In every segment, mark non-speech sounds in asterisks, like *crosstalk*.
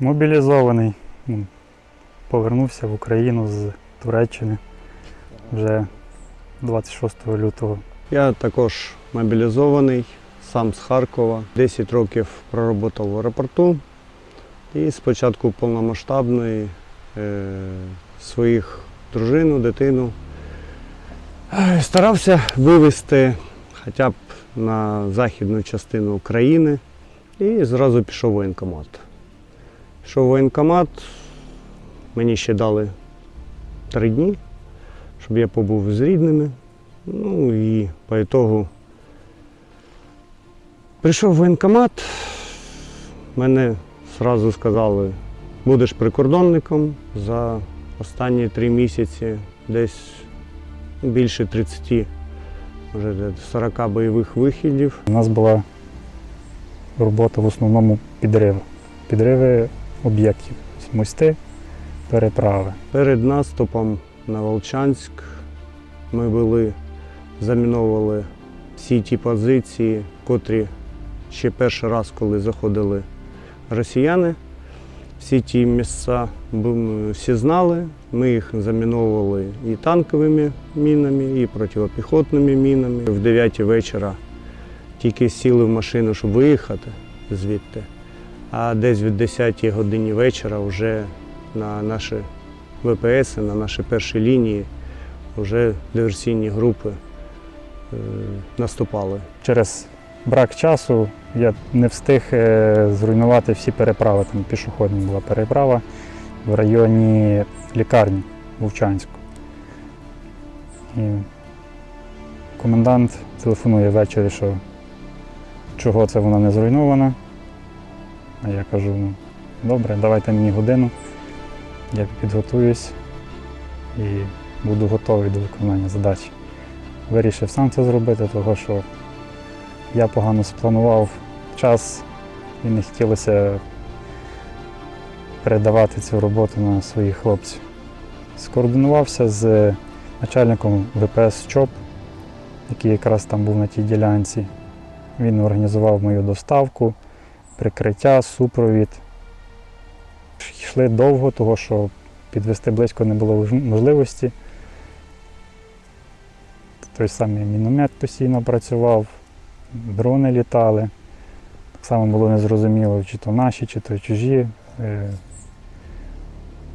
Мобілізований. Ну, Повернувся в Україну з Туреччини вже 26 лютого. Я також мобілізований, сам з Харкова. 10 років проработав в аеропорту і з початку повномасштабної е, своїх дружину, дитину е, старався вивезти хоча б на західну частину України і зразу пішов воєнкомат. Пішов в воєнкомат, мені ще дали три дні, щоб я побув з рідними. Ну і по ітогу прийшов в воєнкомат, мене одразу сказали, будеш прикордонником за останні три місяці, десь більше 30, може 40 бойових вихідів. У нас була робота в основному підриви. Підриви об'єктів. Мости, переправи. Перед наступом на Волчанськ ми були, заміновували всі ті позиції, котрі ще перший раз, коли заходили росіяни, всі ті місця всі знали. Ми їх заміновували і танковими мінами, і протипіхотними мінами. В 9 вечора тільки сіли в машину, щоб виїхати звідти. А десь в 10 годині вечора вже на наші ВПС, на наші перші лінії вже диверсійні групи е, наступали. Через брак часу я не встиг е, зруйнувати всі переправи. Там пішохідна була переправа в районі лікарні Вовчанську. І комендант телефонує ввечері, що чого це вона не зруйнована. А я кажу, добре, давайте мені годину, я підготуюсь і буду готовий до виконання задачі. Вирішив сам це зробити, тому що я погано спланував час і не хотілося передавати цю роботу на своїх хлопців. Скоординувався з начальником ВПС ЧОП, який якраз там був на тій ділянці. Він організував мою доставку, прикриття, супровід. Йшли довго, тому що підвести близько не було можливості. Той самий міномет постійно працював, дрони літали. Так само було незрозуміло, чи то наші, чи то чужі. Е,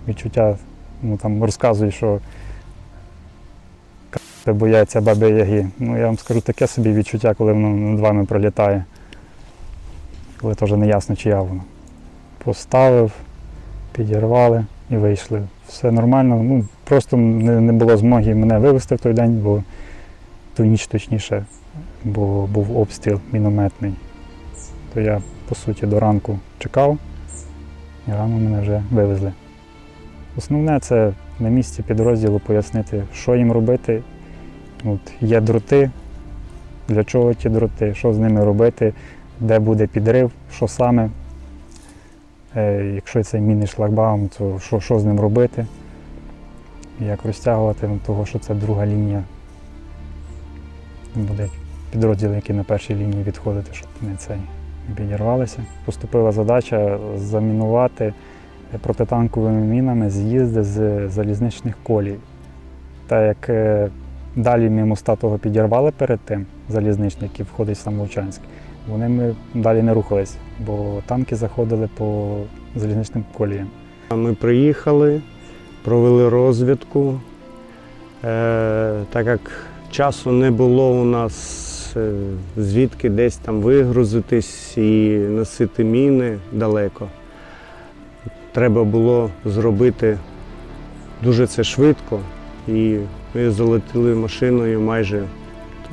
Відчуття, ну там розказують, що бояться баби Яги. Ну я вам скажу таке собі відчуття, коли воно над вами пролітає. Коли теж не ясно, чия воно. Поставив, підірвали і вийшли. Все нормально. Ну, просто не, не було змоги мене вивезти в той день, бо ту ніч точніше, бо був обстріл мінометний. То я, по суті, до ранку чекав, і рано мене вже вивезли. Основне це на місці підрозділу пояснити, що їм робити. От, є дроти, для чого ті дроти, що з ними робити, де буде підрив, що саме. Е, якщо це мінний шлагбаум, то що, що з ним робити, як розтягувати, ну, того, що це друга лінія. Буде підрозділи, які на першій лінії відходити, щоб не цей не підірвалися. Поступила задача замінувати протитанковими мінами з'їзди з залізничних колій. Так як е, далі ми моста того підірвали перед тим, залізничний, який входить в сам Вовчанськ, вони ми далі не рухались, бо танки заходили по залізничним коліям. Ми приїхали, провели розвідку. Е, так як часу не було у нас е, звідки десь там вигрузитись і носити міни далеко. Треба було зробити дуже це швидко. І ми залетіли машиною майже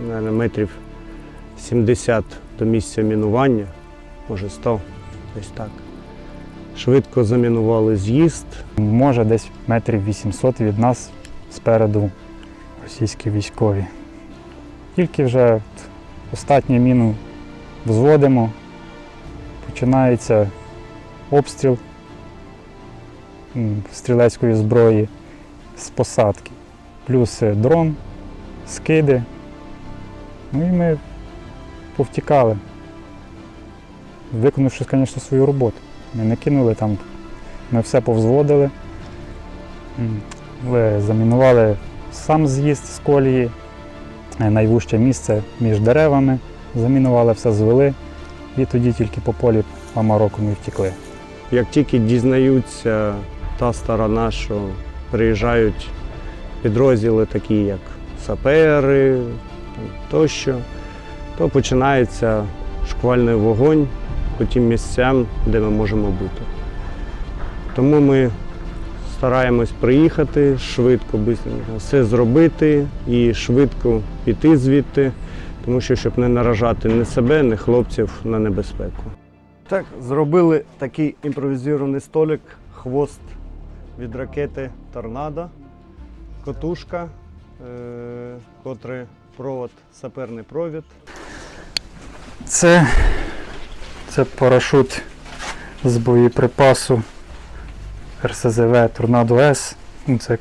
наверно, метрів 70 до місця мінування, може 100, десь так. Швидко замінували з'їзд. Може, десь метрів 800 від нас спереду російські військові. Тільки вже от останню міну взводимо, починається обстріл стрілецької зброї з посадки, плюс е, дрон, скиди. Ну і ми повтікали, виконавши, звісно, свою роботу. Ми не кинули там Ми все повзводили. Замінували сам з'їзд з колії, е, найвужче місце між деревами. Замінували, все звели. І тоді тільки по полі Амароку ми втекли. Як тільки дізнаються та сторона, що приїжджають підрозділи, такі як сапери тощо, то починається шквальний вогонь по тим місцям, де ми можемо бути. Тому ми стараємось приїхати, швидко все зробити і швидко піти звідти, тому що щоб не наражати ні себе, ні хлопців на небезпеку. Так, зробили такий імпровізований столик, хвост від ракети Торнадо, котушка, е- котрий провод, саперний провід. Це, це парашут з боєприпасу РСЗВ Торнадо С. Ну, Це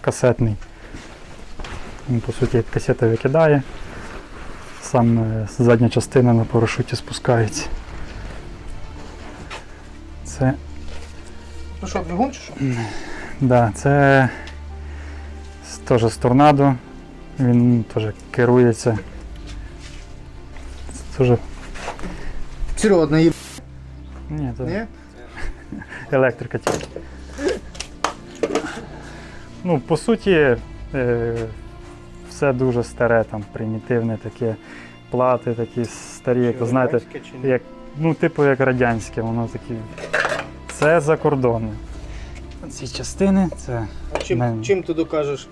касетний. Він, по суті, як касета викидає. Сам е, задня частина на парашуті спускається. Це, Ну що, бігун чи що? да, це теж з торнадо. Він теж керується. Це. Серйозно, їб... Ні, це Ні? *laughs* електрика тільки. Ну, по суті, е, все дуже старе, там, примітивне таке, плати такі старі, як ви знаєте, як, ну, типу як радянське, воно такі. Це за кордону. Ці частини, це А чим, чим ти докажеш?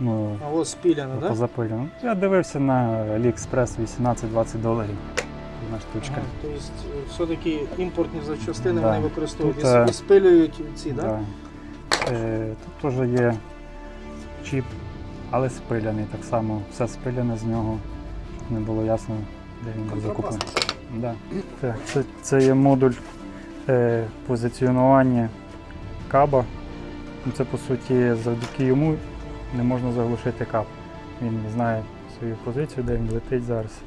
Ну, А ось спіляно, так? Да? Я дивився на AliExpress 18-20 доларів. Одна штучка. Ага, Тобто е, все-таки імпортні запчастини Да. вони використовують Тут, і е, спилюють ці, так? Да. Е, тут теж є чіп, але спиляний. Так само все спиляне з нього. Не було ясно, де він був закуплений. Да. Так, це, це є модуль е, позиціонування каба. Це по суті завдяки йому не можна заглушити кап. Він знає свою позицію, де він летить зараз.